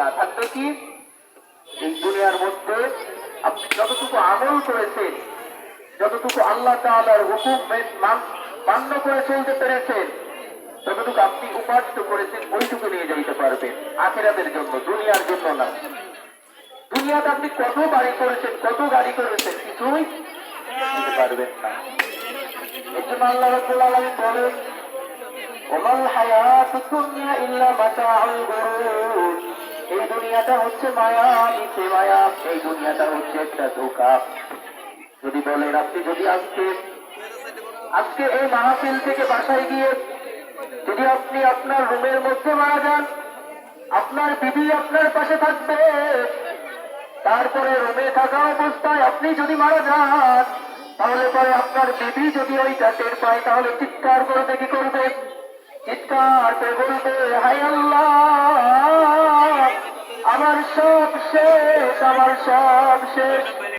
না থাকবে কি? এই দুনিয়ার মধ্যে আপনি যতটুকু আমল করেছেন, যতটুকু আল্লাহ তাআলার হুকুম মান্য করে চলতে পেরেছেন যতটুকু আপনি উপার্জিত করেছেন, ওইটুকু নিয়ে যাইতে পারবেন। আখেরাদের জন্য, দুনিয়ার জন্য না। দুনিয়াতে আপনি কত বাড়ি করেছেন, কত গাড়ি করেছেন, কিছুই নিতে পারবেন না। আল্লাহ রাব্বুল আলামিন বলেন দুনিয়াটা হচ্ছে মায়া, মিথ্যে মায়া, এই দুনিয়াটা হচ্ছে একটা ধোকা। যদি বলেন, আপনি যদি আজকে আজকে এই মাহফিল থেকে বাসায় গিয়ে যদি আপনি আপনার রুমের মধ্যে মারা যান, আপনার বিবি আপনার পাশে থাকবে, তারপরে রুমে থাকা অবস্থায় আপনি যদি মারা যান, তাহলে পরে আপনার বিবি যদি ওইটা টের পায়, তাহলে চিৎকার করবে কি করবে, চিৎকার করে বলবে হাই আল্লাহ! আমার সব শেষ আমার সব শেষ।